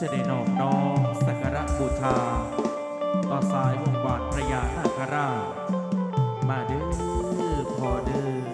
จะได้นอบน้องสักการะบูชาต่อสายวงบาทพระยานาคราชมาเด้อพอเด้อ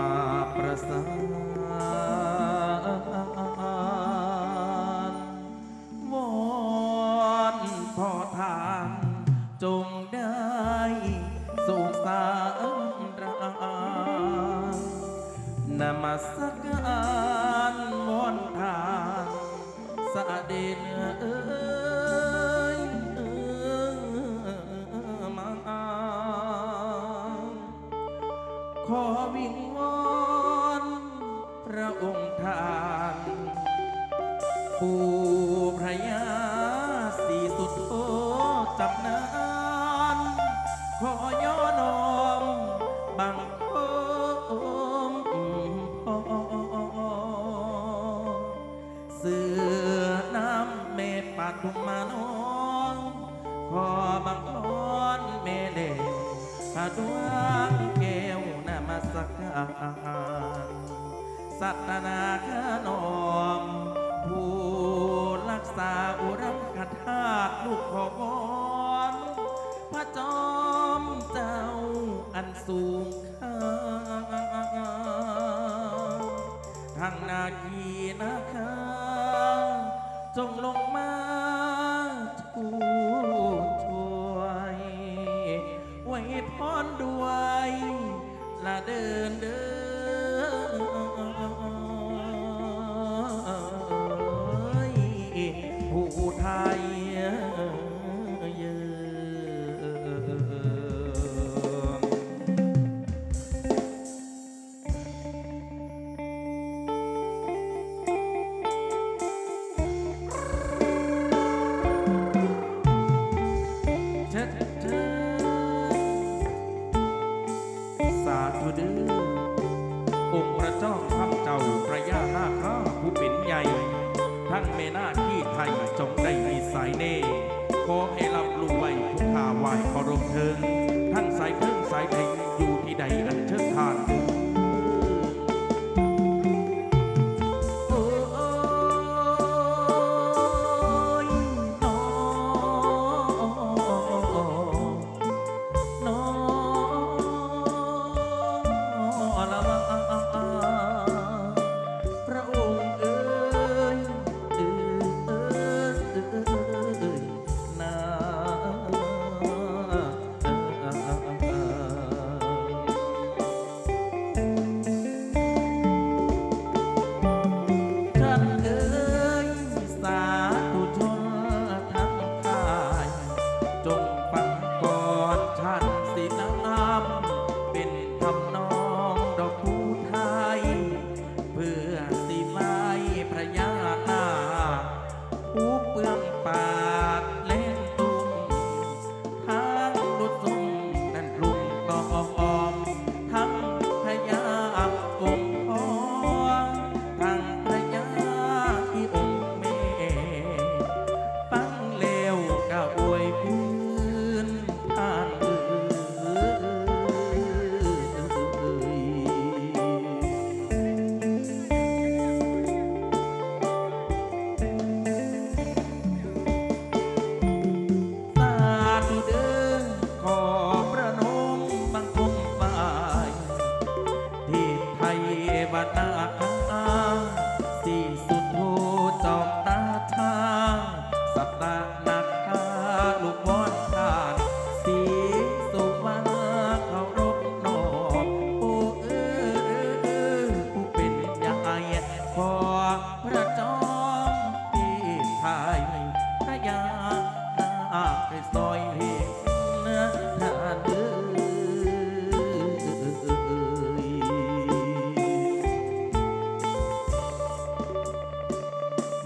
าประสานากดุมมาน้องขอบังอ้อนเมเลวพาดวงเกวนามาสักการสัตนาขนอม ผู้รักษาอุรังขัดธาตุลูกขอวอนพระจอมเจ้าอันสูงค่าทางนาคีนาคาจงลง เดินเดิน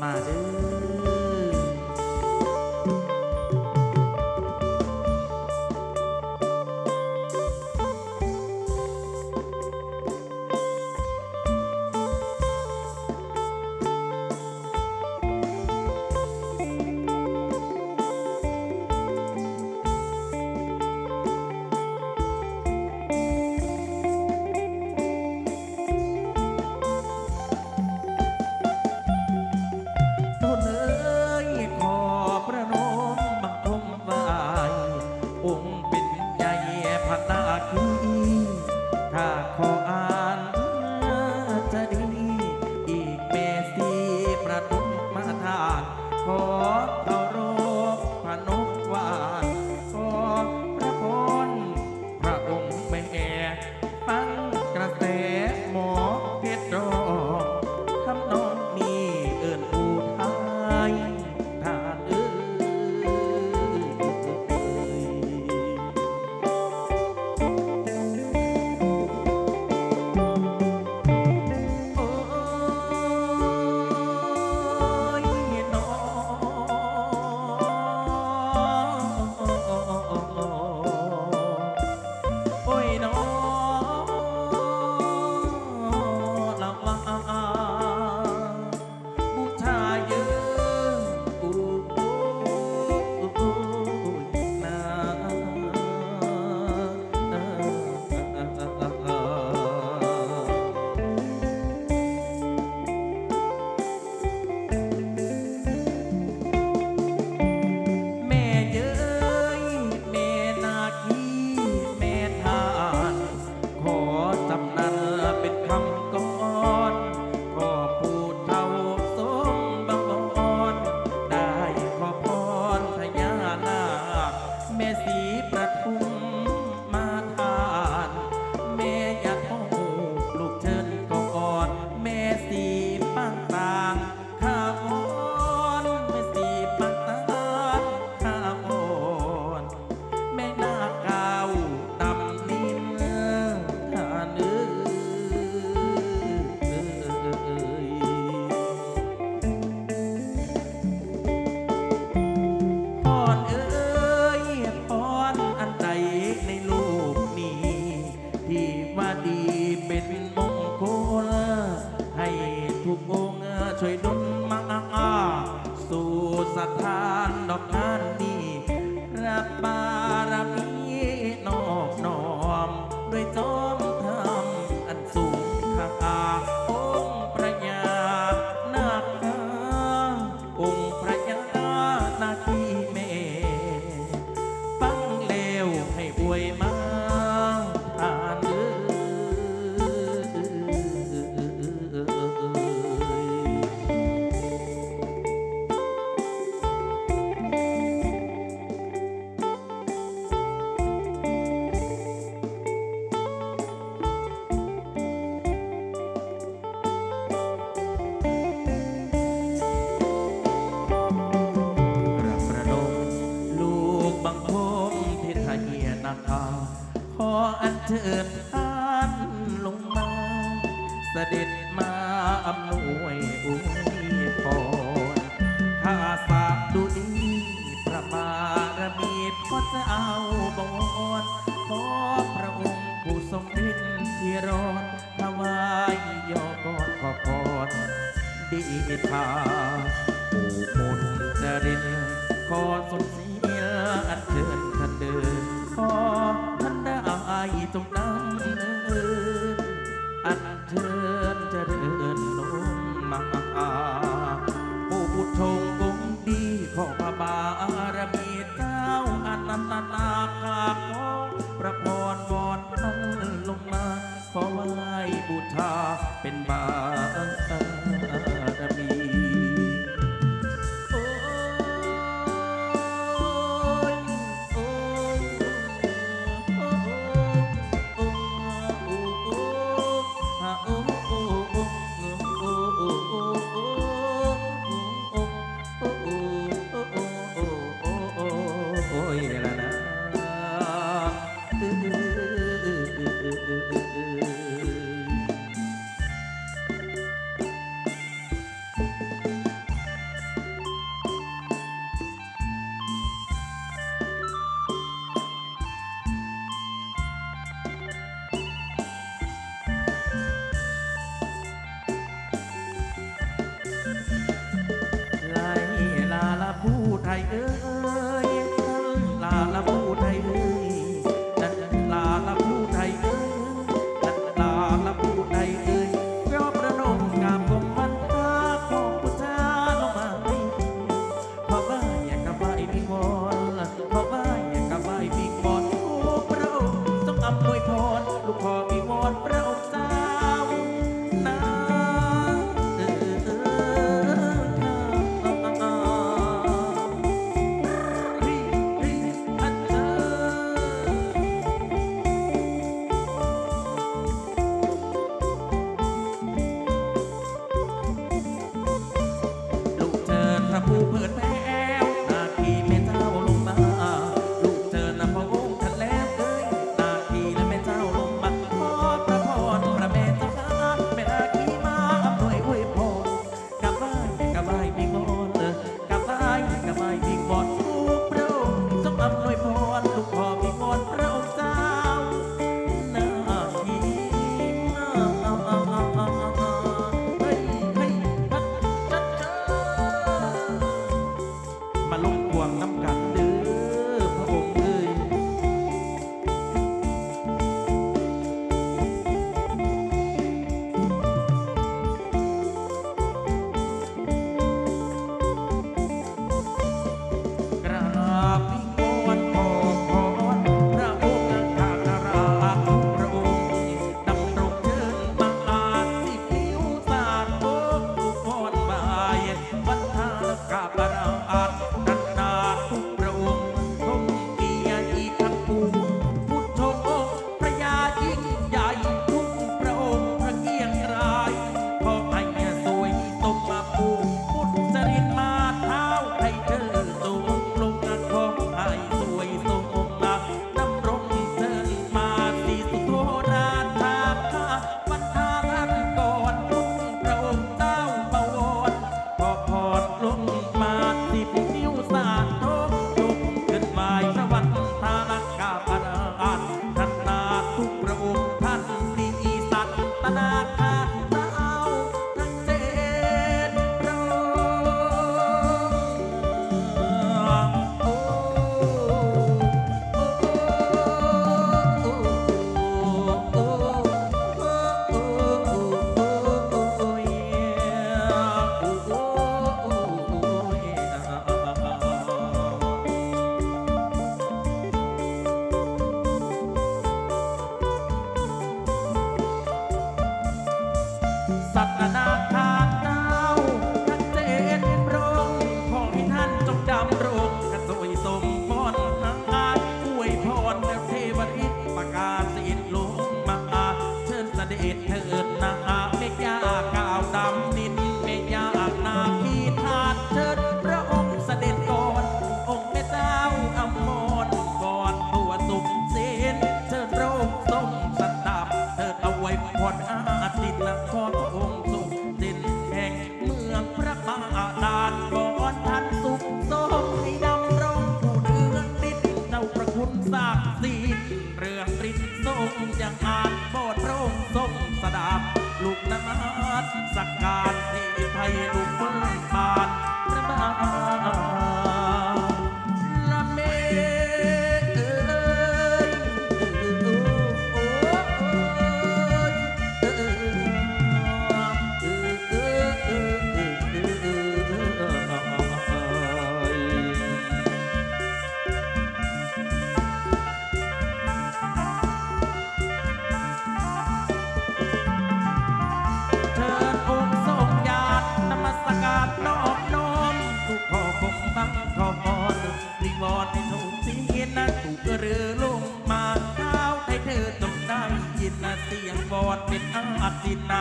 ああ、uh-huh. matina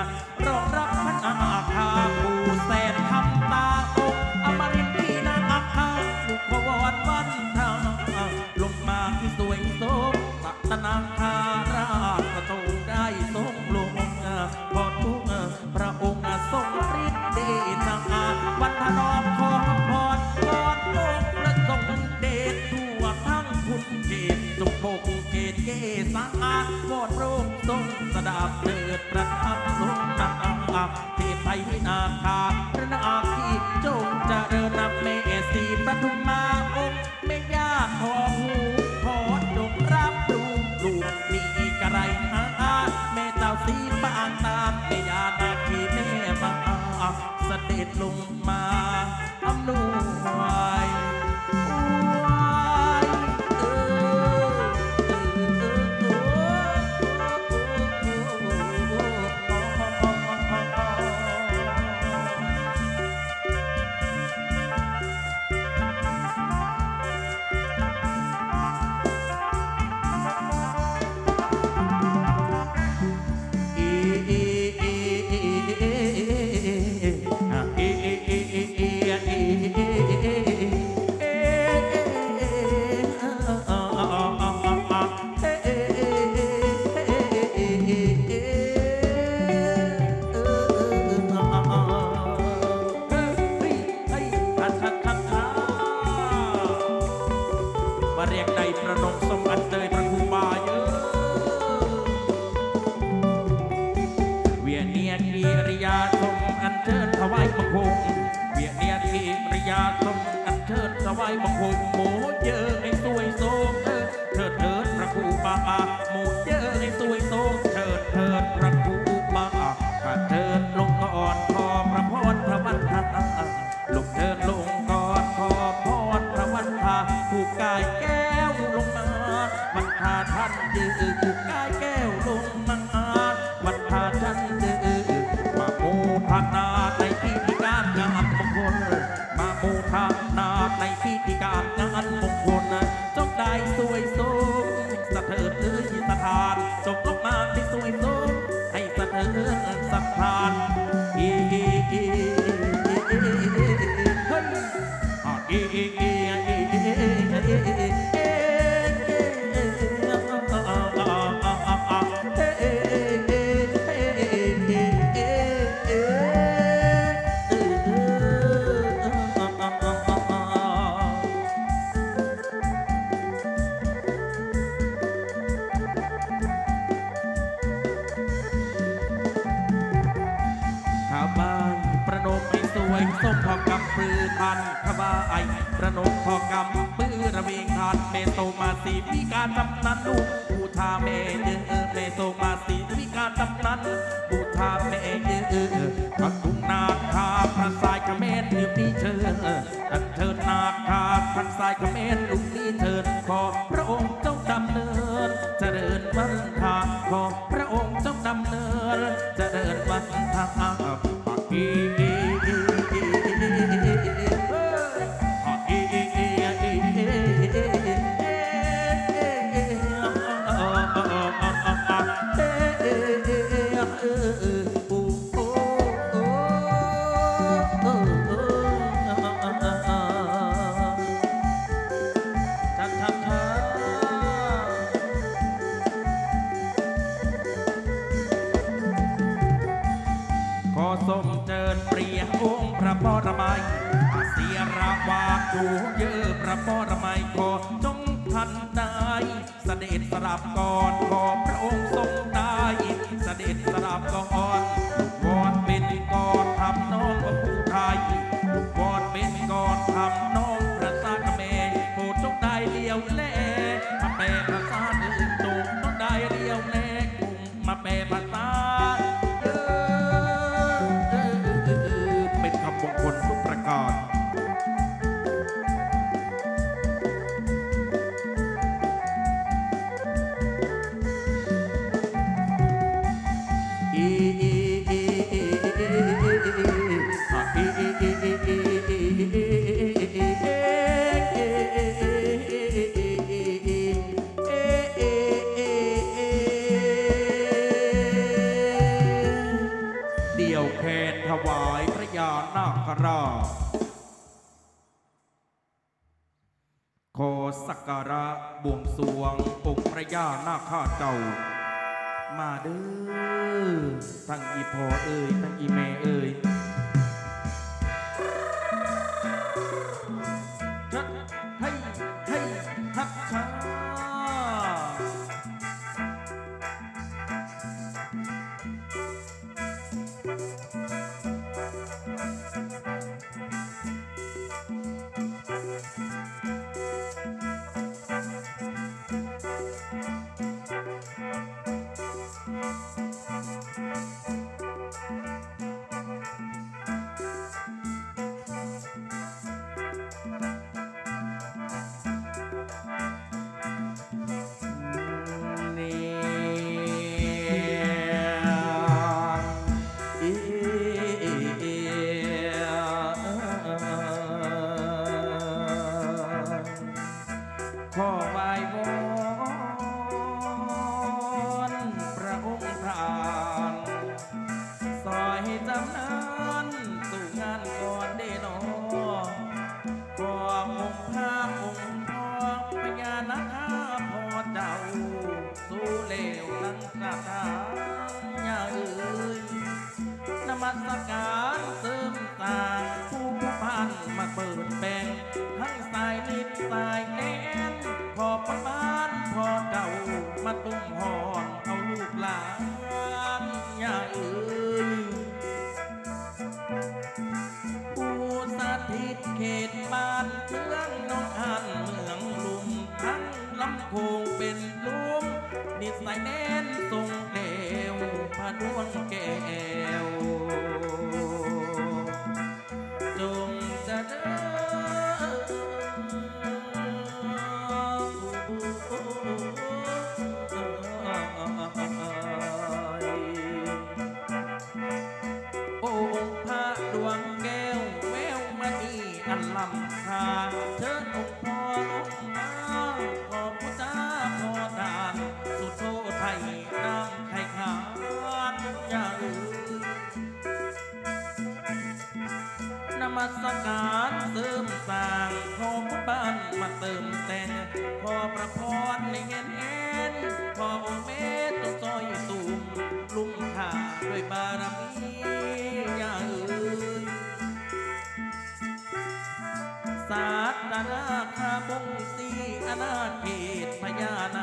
not ำนาจในพิธีการงานมงคลจงได้สวยสมสะเทิดเอ้ยสถานจบลงมาที่สวยสมให้สะเทือนสัทธานอี เวงทานเมโตมาสีพิการตำนันลูกบูทาเมเยอเมโตมาสีพิการตำนันบูทาเมเยอพระกุงนาคาพระสายเขมรอยู่นี่เชิญอันเชิญนาคาพระสายเขมนลูกนี่เชิญขอพระองค์ มัยเสียราวาถูเยอะประปรมัยขอจงทันได้เสด็จสลับก่อนขอพระองค์ทรงได้เสด็จสลับก่อนวอนเป็นก่อนทำน้องพระผู้ไทยวอนเป็นก่อนทำ ราชขอสักการะบวงสรวงองค์พระยานาคาเจ้า มาเด้อทั้งอีพอเอ่ยทั้งอีแม่เอ่ย นพอประ มัสการเสริมสร้างขอพุทธบ้านมาเติมแต่งขอประพรในเงินแอนขอองเมตตซอยตูมลุ่มขาด้วยบารมีอย่าเอ่ยศาสนาคาบงสีอนาเขตพญานา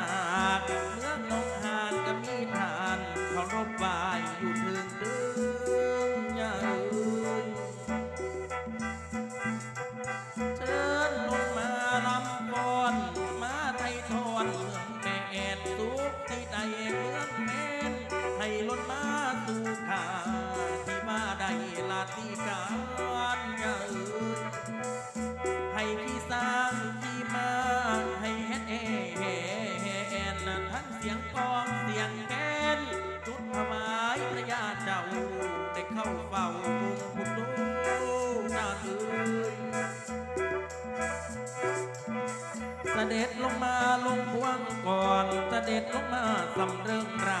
ด็จลงมาลงพวงก่อนเสด็จลงมาสำเริงรา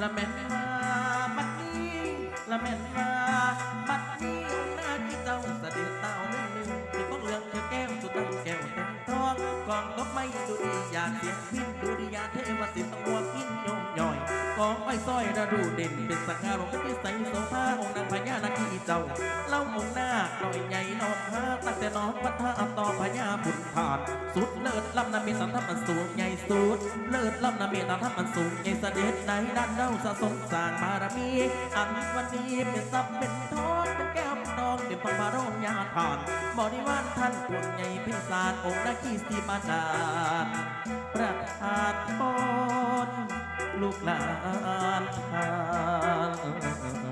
ละแม่นมาบัดนี้ละแม่นมา ระดูเด่นเป็นสังหารงค์พิสัยโสภาองค์นางพญานาคีเจ้าเล่าองค์หน้าหน่อยใหญ่นอกพาตั้งแต่น้องวัฒนาต่อพญาบุญผ่านสุดเลิศลำนาเมสันทัมันสูงใหญ่สุดเลิศลำนาเมสันทัมันสูงใหญ่เสด็จในด้านเล่าสะสมสร้างบารมีอันวันนี้เป็นทรัพย์เป็นทอง เป็นทองพระบรมญาทานบริวารท่านกวงใหญ่พิสารองค์นาคีสีมาดานประทานปอนลูกหลานทาน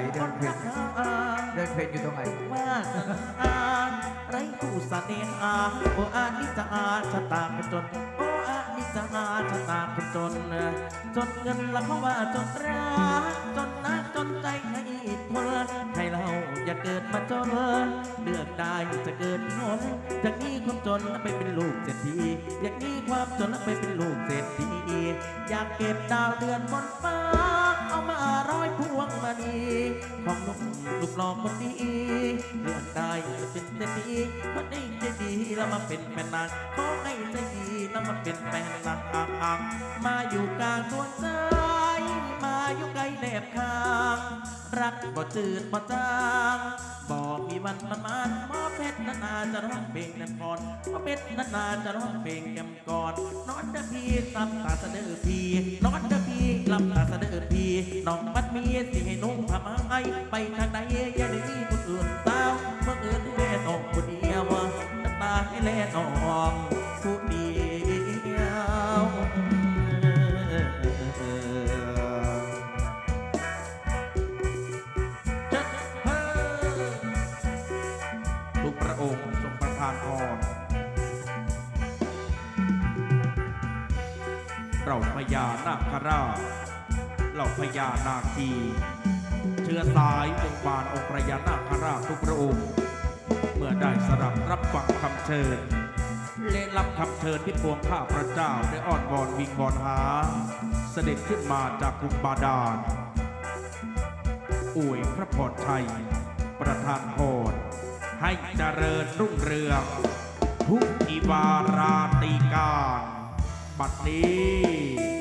นเดือนเพ็ญอ่าเดินเพลงอยู่ตรงไหนว่าสนาไรคู่เนหาโออานิจอาชะตาเป็นจนโออานิจอาชะตาเป็นจน จนเงินละเขาว่าจนรักจนนักจนใจให้ทนให้เราอย่าเกิดมาจนเลือกได้จะเกิดงนจากนี้ความจนแล้วไปเป็นลูกเศรษฐีอยากนี้ความจนแล้วไปเป็นลูกเศรษฐีอยากเก็บดาวเดือนบนฟ้า มาร้อยพวงมานีของลูกลูกหลอกคนนี้เลือกได้จะเป็นเศรษฐีคนนี้จะดีแล้วมาเป็นแฟนนางขอให้ใจดีแล้วมาเป็นแฟนนางมาอยู่กลางดวงใจมาอยู่ใกล้แนบข้างรักบ่จืดบ่จางบอกมีวันมันมันหมอเพชรนานาจะร้องเพลงนั่นก่อนหมอเพชรนานาจะร้องเพลงแกมก่อนนอนเดอพี่ตับตาเสะเดอพีนอนเดอพี ลำตาเสะเดอพี่น้องมัดมีสิให้นุ่งผ้าไหมไปทางไหนอย่าได้มีคนอื่นตาวเมื่อเอื่นให้แล่นออกคนเดียวน้ำตาให้แล่นออกผู้เดียว เราพญานาคราชเราพญานาคีเชื้อสายองค์บาลองค์พญานาคราชทุกพระองค์ เมื่อได้สดับรับฟังคำเชิญและรับคำเชิญที่พวงข้าพระเจ้าได้อ้อนวอนวิงวอนหา เสด็จขึ้นมาจากกรุงบาดาลอวยพระพรชัย ประทานพรให้เจริญรุ่งเรืองทุกอีวาราตีกา บัดนี้